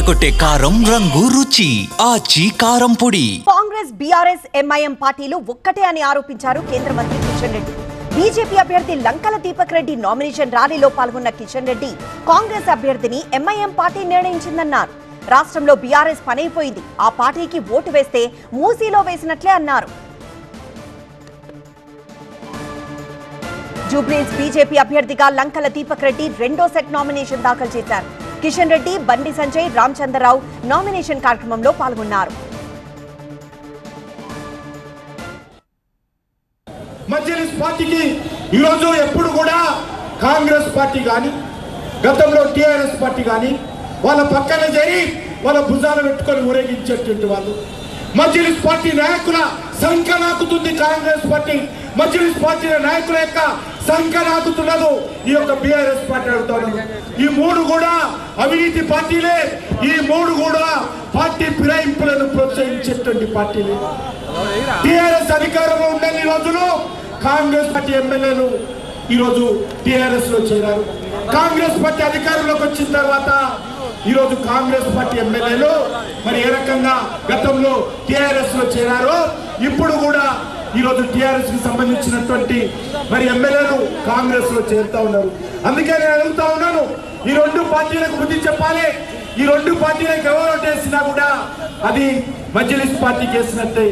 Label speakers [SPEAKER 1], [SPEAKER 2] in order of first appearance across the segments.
[SPEAKER 1] అదరగొట్టే కారం రంగు రుచి ఆచి కారం పొడి.
[SPEAKER 2] కాంగ్రెస్ బీఆర్ఎస్ ఎంఐఎం పార్టీలు ఒక్కటే అని ఆరోపించారు కేంద్ర మంత్రి కిషన్ రెడ్డి. బీజేపీ అభ్యర్థి లంకల దీపక్ రెడ్డి నామినేషన్ ర్యాలీలో పాల్గొన్న కిషన్ రెడ్డి కాంగ్రెస్ అభ్యర్థిని ఎంఐఎం పార్టీ నిర్ణయించిందన్నారు. రాష్ట్రంలో బీఆర్ఎస్ పనైపోయింది. ఆ పార్టీకి ఓటు వేస్తే మూసీలో వేసినట్లే అన్నారు. జూబ్లీస్ బీజేపీ అభ్యర్థిగా లంకల దీపక్ రెడ్డి రెండో సెట్ నామినేషన్ దాఖలు చేశారు. కిషన్ రెడ్డి బండి సంజయ్ రామచంద్రరావు నామినేషన్ కార్యక్రమంలో పాల్గొన్నారు.
[SPEAKER 3] మజ్లిస్ పార్టీకి ఈరోజు ఎప్పుడు కూడా కాంగ్రెస్ పార్టీ కానీ గతంలో టీఆర్ఎస్ పార్టీ కానీ వాళ్ళ పక్కన చేరి వాళ్ళ భుజాలు పెట్టుకొని ఊరేగించేటువంటి వాళ్ళు. మజ్లిస్ పార్టీ నాయకుల సంఖ్య నాకుతుంది కాంగ్రెస్ పార్టీ. మజ్లిస్ పార్టీ నాయకుల యొక్క సంఖ ఈ యొక్క బీఆర్ఎస్ పార్టీ అడుగుతాను ఈ మూడు కూడా అవినీతి పార్టీలే ఈ మూడు కూడా పార్టీ ఫిరాయింపులను ప్రోత్సహించేటువంటి పార్టీలే. టిఆర్ఎస్ అధికారంలో ఉండని రోజులు కాంగ్రెస్ పార్టీ ఎమ్మెల్యేలు ఈరోజు టిఆర్ఎస్లో చేరారు. కాంగ్రెస్ పార్టీ అధికారంలోకి వచ్చిన తర్వాత ఈరోజు కాంగ్రెస్ పార్టీ ఎమ్మెల్యేలు మరి ఏ రకంగా గతంలో టిఆర్ఎస్లో చేరారో ఇప్పుడు కూడా ఈరోజు టిఆర్ఎస్కి సంబంధించినటువంటి మరి ఎమ్మెల్యేలు కాంగ్రెస్లో చేరుతా ఉన్నారు. అందుకే నేను అడుగుతా ఉన్నాను ఈ రెండు పార్టీలకు బుద్ధి చెప్పాలి. ఈ రెండు పార్టీలకు ఎవరు వేసినా కూడా అది మజ్లిస్ పార్టీ చేసినట్టే.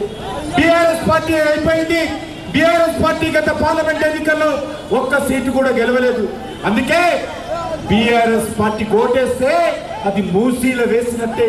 [SPEAKER 3] టీఆర్ఎస్ పార్టీ అయిపోయింది. బీఆర్ఎస్ పార్టీ గత పార్లమెంట్ ఎన్నికల్లో ఒక్క సీటు కూడా గెలవలేదు. అందుకే బీఆర్ఎస్ పార్టీ ఓటేస్తే అది మూసీలో వేసినట్టే.